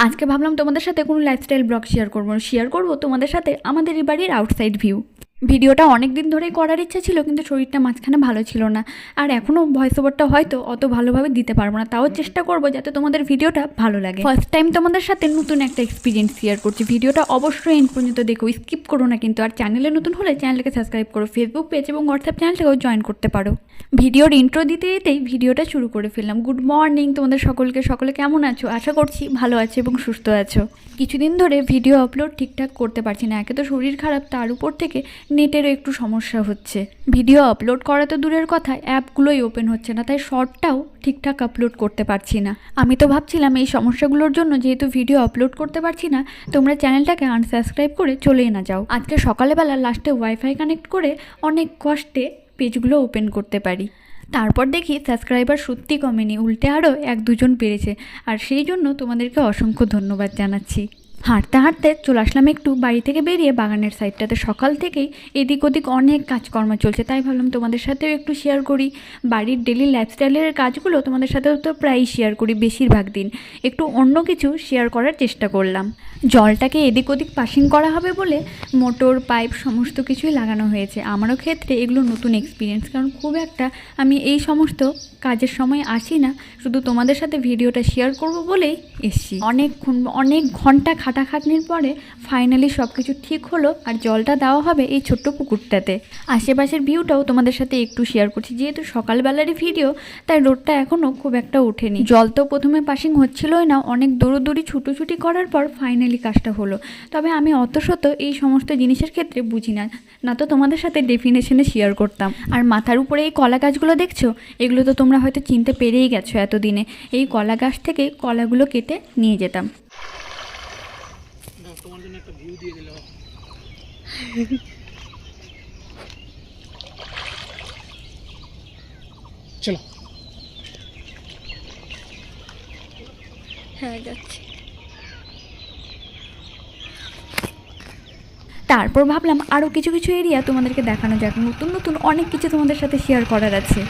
আজকে ভাবলাম তোমাদের সাথে কোনো লাইফস্টাইল ব্লগ শেয়ার করব। শেয়ার করব তোমাদের সাথে আমাদের এই বাড়ির আউটসাইড ভিউ ভিডিওটা অনেক দিন ধরেই করার ইচ্ছা ছিল, কিন্তু শরীরটা মাঝখানে ভালো ছিল না। আর এখনও ভয়েস ওভারটা হয়তো অত ভালোভাবে দিতে পারব না। তাও চেষ্টা করব যাতে তোমাদের ভিডিওটা ভালো লাগে। ফার্স্ট টাইম তোমাদের সাথে নতুন একটা এক্সপিরিয়েন্স শেয়ার করছি। ভিডিওটা অবশ্যই এন্ড পর্যন্ত দেখো স্কিপ করো না কিন্তু। আর চ্যানেলে নতুন হলে চ্যানেলকে সাবস্ক্রাইব করো ফেসবুক পেজ এবং হোয়াটসঅ্যাপ চ্যানেলটাকেও জয়েন করতে পারো। ভিডিওর ইন্ট্রো দিতে দিতেই ভিডিওটা শুরু করে ফেললাম। গুড মর্নিং তোমাদের সকলকে। সকলে কেমন আছো? আশা করছি ভালো আছো এবং সুস্থ আছো। কিছুদিন ধরে ভিডিও আপলোড ঠিকঠাক করতে পারছি না। একে তো শরীর খারাপ, তার উপর থেকে নেটেরও একটু সমস্যা হচ্ছে। ভিডিও আপলোড করা তো দূরের কথা, অ্যাপগুলোই ওপেন হচ্ছে না, তাই শর্টটাও ঠিকঠাক আপলোড করতে পারছি না। আমি তো ভাবছিলাম এই সমস্যাগুলোর জন্য যেহেতু ভিডিও আপলোড করতে পারছি না, তোমরা চ্যানেলটাকে আনসাবস্ক্রাইব করে চলেই না যাও। আজকে সকালবেলা লাস্টে ওয়াইফাই কানেক্ট করে অনেক কষ্টে পেজগুলো ওপেন করতে পারি। তারপর দেখি সাবস্ক্রাইবার সত্যি কমেনি, উল্টে আরও এক দুজন বেড়েছে আর সেই জন্য তোমাদেরকে অসংখ্য ধন্যবাদ জানাচ্ছি। হাঁটতে হাঁটতে চলে আসলাম একটু বাড়ি থেকে বেরিয়ে বাগানের সাইডটাতে সকাল থেকেই এদিক ওদিক অনেক কাজকর্ম চলছে, তাই ভাবলাম তোমাদের সাথেও একটু শেয়ার করি। বাড়ির ডেলি লাইফস্টাইলের কাজগুলো তোমাদের সাথেও তো প্রায়ই শেয়ার করি বেশিরভাগ দিন। একটু অন্য কিছু শেয়ার করার চেষ্টা করলাম। জলটাকে এদিক ওদিক পাসিং করা হবে বলে মোটর, পাইপ সমস্ত কিছুই লাগানো হয়েছে। আমারও ক্ষেত্রে এগুলো নতুন এক্সপিরিয়েন্স কারণ খুব একটা আমি এই সমস্ত কাজের সময় আসি না। শুধু তোমাদের সাথে ভিডিওটা শেয়ার করব বলেই এসছি। অনেকক্ষণ, অনেক ঘণ্টা খাটাখাটনির পরে ফাইনালি সব কিছু ঠিক হলো আর জলটা দেওয়া হবে এই ছোট্ট পুকুরটাতে। আশেপাশের ভিউটাও তোমাদের সাথে একটু শেয়ার করছি। যেহেতু সকালবেলারই ভিডিও তাই রোডটা এখনও খুব একটা ওঠেনি। জল তো প্রথমে পাসিং হচ্ছিলই না, অনেক দৌড়োদৌড়ি ছুটোছুটি করার পর ফাইনালি কাজটা হলো। তবে আমি অত শত এই সমস্ত জিনিসের ক্ষেত্রে বুঝি না। না তো তোমাদের সাথে ডেফিনেশনে শেয়ার করতাম। আর মাথার উপরে এই কলা গাছগুলো দেখছ? এগুলো তো তোমরা হয়তো চিনতে পেরেই গেছো এতদিনে। এই কলা গাছ থেকে কলাগুলো কেটে নিয়ে যেতাম। তোমার জন্য একটা ভিউ দিয়ে দিল চলো। হ্যাঁ যাচ্ছি। তারপর ভাবলাম আরও কিছু কিছু এরিয়া তোমাদেরকে দেখানো যাক। নতুন নতুন অনেক কিছু তোমাদের সাথে শেয়ার করার আছে।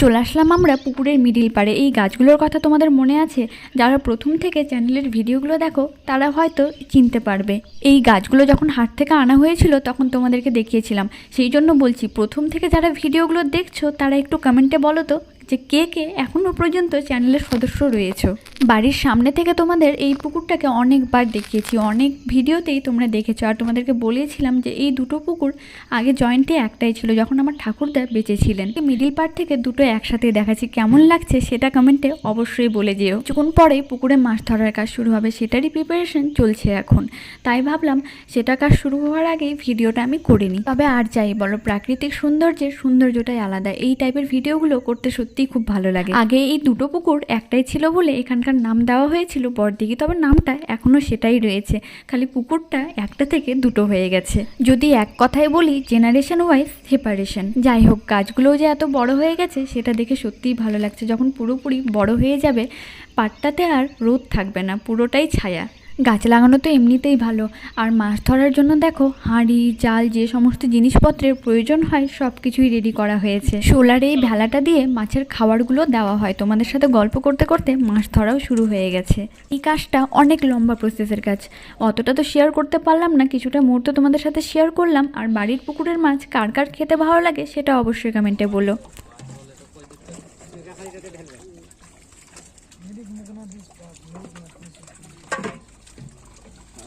চলে আসলাম আমরা পুকুরের মিডিল পাড়ে। এই গাছগুলোর কথা তোমাদের মনে আছে? যারা প্রথম থেকে চ্যানেলের ভিডিওগুলো দেখো, তারা হয়তো চিনতে পারবে। এই গাছগুলো যখন হাট থেকে আনা হয়েছিল, তখন তোমাদেরকে দেখিয়েছিলাম। সেই জন্য বলছি, প্রথম থেকে যারা ভিডিওগুলো দেখছ, তারা একটু কমেন্টে বলো তো, যে কে কে এখনও পর্যন্ত চ্যানেলের সদস্য রয়েছে। বাড়ির সামনে থেকে তোমাদের এই পুকুরটাকে অনেকবার দেখিয়েছি, অনেক ভিডিওতেই তোমরা দেখেছ। আর তোমাদেরকে বলেছিলাম যে এই দুটো পুকুর আগে জয়েন্টে একটাই ছিল, যখন আমার ঠাকুরদা বেঁচে ছিলেন মিডিল পার্ট থেকে দুটো একসাথে দেখাচ্ছি, কেমন লাগছে সেটা কমেন্টে অবশ্যই বলে যেও। কিছুক্ষণ পরেই পুকুরে মাছ ধরার কাজ শুরু হবে, সেটারই প্রিপারেশন চলছে এখন। তাই ভাবলাম সেটা কাজ শুরু হওয়ার আগেই ভিডিওটা আমি করিনি তবে আর যাই, বলো প্রাকৃতিক সৌন্দর্যের সৌন্দর্যটাই আলাদা। এই টাইপের ভিডিওগুলো করতে সত্যিই খুব ভালো লাগে। আগে এই দুটো পুকুর একটাই ছিল বলে এখানকার নাম দেওয়া হয়েছিল বরদিঘি তবে নামটা এখনও সেটাই রয়েছে। খালি পুকুরটা একটা থেকে দুটো হয়ে গেছে। যদি এক কথায় বলি জেনারেশন ওয়াইজ সেপারেশন যাই হোক, গাছগুলোও যে এত বড় হয়ে গেছে, সেটা দেখে সত্যিই ভালো লাগছে। যখন পুরোপুরি বড় হয়ে যাবে, পাটটাতে আর রোদ থাকবে না, পুরোটাই ছায়া। গাছ লাগানো তো এমনিতেই ভালো। আর মাছ ধরার জন্য দেখো, হাঁড়ি, জাল যে সমস্ত জিনিসপত্রের প্রয়োজন হয় সব কিছুই রেডি করা হয়েছে। সোলার এই ভেলাটা দিয়ে মাছের খাবারগুলো দেওয়া হয়। তোমাদের সাথে গল্প করতে করতে মাছ ধরাও শুরু হয়ে গেছে। এই কাজটা অনেক লম্বা প্রসেসের কাজ। অতটা তো শেয়ার করতে পারলাম না, কিছুটা মুহূর্ত তোমাদের সাথে শেয়ার করলাম। আর বাড়ির পুকুরের মাছ কার কার খেতে ভালো লাগে, সেটা অবশ্যই কমেন্টে বলো।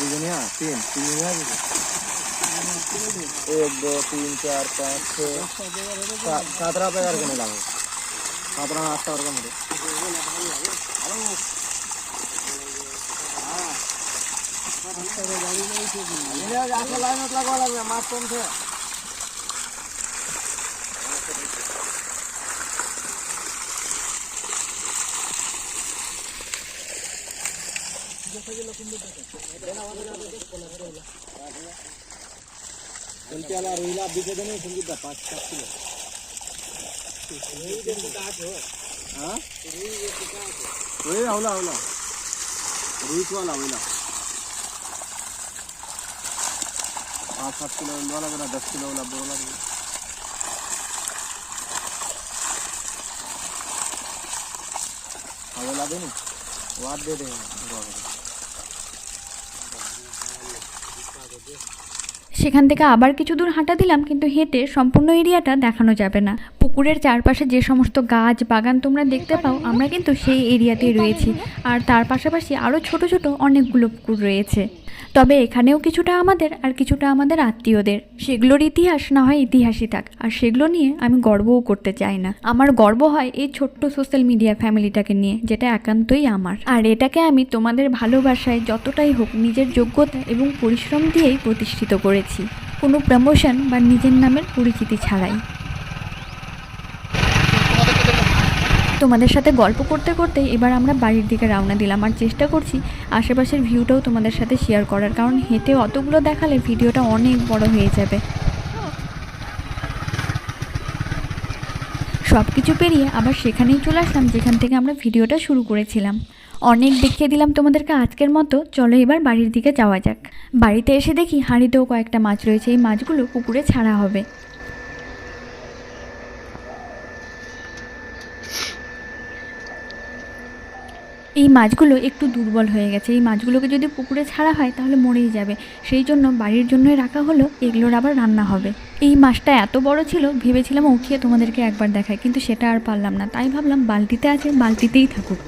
দুজনে তিন তিন एक दो तीन चार पाँच छः सतरा पैर करके मिला है सत्रह आठ और का मुझे गाड़ी नहीं माफ़ कम थे त्याला रोईला बिकत नाही सांगितलं पाच सात किलो हा। रोई राहुला हवला रोईचवा लावला पाच सात किलो लावा लागला दस किलो ला बोला लागला हवा लागेल वाद दे दे সেখান থেকে আবার কিছু দূর হাঁটা দিলাম, কিন্তু হেঁটে সম্পূর্ণ এরিয়াটা দেখানো যাবে না। পুকুরের চারপাশে যে সমস্ত গাছ বাগান তোমরা দেখতে পাও, আমরা কিন্তু সেই এরিয়াতেই রয়েছি। আর তার পাশাপাশি আরও ছোট ছোট অনেকগুলো পুকুর রয়েছে। তবে এখানেও কিছুটা আমাদের আর কিছুটা আমাদের আত্মীয়দের। সেগুলোর ইতিহাস না হয় ইতিহাসই থাক, আর সেগুলো নিয়ে আমি গর্বও করতে চাই না। আমার গর্ব হয় এই ছোট্ট সোশ্যাল মিডিয়া ফ্যামিলিটাকে নিয়ে, যেটা একান্তই আমার। আর এটাকে আমি তোমাদের ভালোবাসায় যতটাই হোক নিজের যোগ্যতা এবং পরিশ্রম দিয়েই প্রতিষ্ঠিত করেছি। কোনো প্রমোশন বা নিজের নামের পরিচিতি ছাড়াই। তোমাদের সাথে গল্প করতে করতে এবার আমরা বাড়ির দিকে রওনা দিলাম। আর চেষ্টা করছি আশেপাশের ভিউটাও তোমাদের সাথে শেয়ার করার, কারণ হেঁটে অতগুলো দেখালে ভিডিওটা অনেক বড় হয়ে যাবে। সব কিছু পেরিয়ে আবার সেখানেই চলে আসলাম, যেখান থেকে আমরা ভিডিওটা শুরু করেছিলাম। অনেক দেখিয়ে দিলাম তোমাদেরকে আজকের মতো। চলো এবার বাড়ির দিকে যাওয়া যাক। বাড়িতে এসে দেখি হাঁড়িতেও কয়েকটা মাছ রয়েছে। এই মাছগুলো পুকুরে ছাড়া হবে। এই মাছগুলো একটু দুর্বল হয়ে গেছে। এই মাছগুলোকে যদি পুকুরে ছাড়া হয় তাহলে মরেই যাবে। সেই জন্য বাড়ির জন্যই রাখা হলো এগুলোর আবার রান্না হবে। এই মাছটা এত বড় ছিল, ভেবেছিলাম উঠিয়ে তোমাদেরকে একবার দেখায় কিন্তু সেটা আর পারলাম না। তাই ভাবলাম বালতিতে আছে, বালতিতেই থাকুক।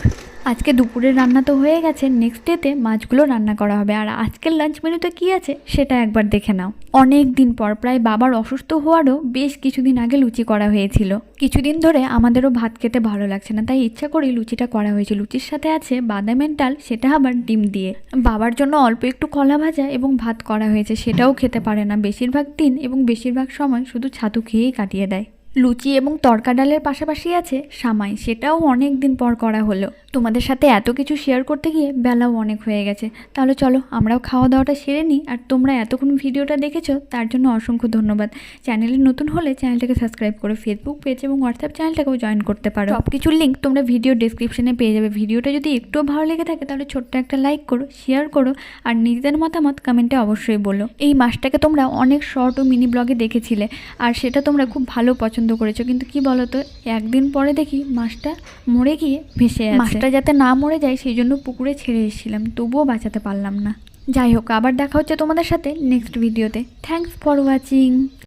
আজকে দুপুরের রান্না তো হয়ে গেছে নেক্সট ডেতে মাছগুলো রান্না করা হবে। আর আজকের লাঞ্চ মেনুতে কী আছে সেটা একবার দেখে নাও। অনেক দিন পর, প্রায় বাবার অসুস্থ হওয়ারও বেশ কিছুদিন আগে লুচি করা হয়েছিল। কিছুদিন ধরে আমাদেরও ভাত খেতে ভালো লাগছে না, তাই ইচ্ছা করে লুচিটা করা হয়েছে। লুচির সাথে আছে বাদামের ডাল, সেটা আবার ডিম দিয়ে। বাবার জন্য অল্প একটু কলা ভাজা এবং ভাত করা হয়েছে, সেটাও খেতে পারে না। বেশিরভাগ দিন এবং বেশিরভাগ সময় শুধু ছাতু খেয়েই কাটিয়ে দেয়। লুচি এবং তরকা ডালের পাশাপাশি আছে সামাই, সেটাও অনেক দিন পর করা হলো। তোমাদের সাথে এত কিছু শেয়ার করতে গিয়ে বেলাও অনেক হয়ে গেছে। তাহলে চলো, আমরাও খাওয়া দাওয়াটা সেরে নিই। আর তোমরা এতক্ষণ ভিডিওটা দেখেছ, তার জন্য অসংখ্য ধন্যবাদ। চ্যানেলে নতুন হলে চ্যানেলটাকে সাবস্ক্রাইব করো ফেসবুক পেজ এবং হোয়াটসঅ্যাপ চ্যানেলটাকেও জয়েন করতে পারো। সব কিছুর লিঙ্ক তোমরা ভিডিও ডিসক্রিপশনে পেয়ে যাবে। ভিডিওটা যদি একটুও ভালো লেগে থাকে, তাহলে ছোট্ট একটা লাইক করো শেয়ার করো, আর নিজেদের মতামত কমেন্টে অবশ্যই বলো। এই মাসটাকে তোমরা অনেক শর্ট ও মিনি ব্লগে দেখেছিলে, আর সেটা তোমরা খুব ভালো পছন্দ করেছ। কিন্তু কি বলো তো একদিন পরে দেখি মাছটা মরে গিয়ে ভেসে আছে। মাছটা যাতে না মরে যায়, সেই জন্য পুকুরে ছেড়ে এসেছিলাম। তবুও বাঁচাতে পারলাম না। যাই হোক, আবার দেখা হচ্ছে তোমাদের সাথে নেক্সট ভিডিওতে থ্যাংকস ফর ওয়াচিং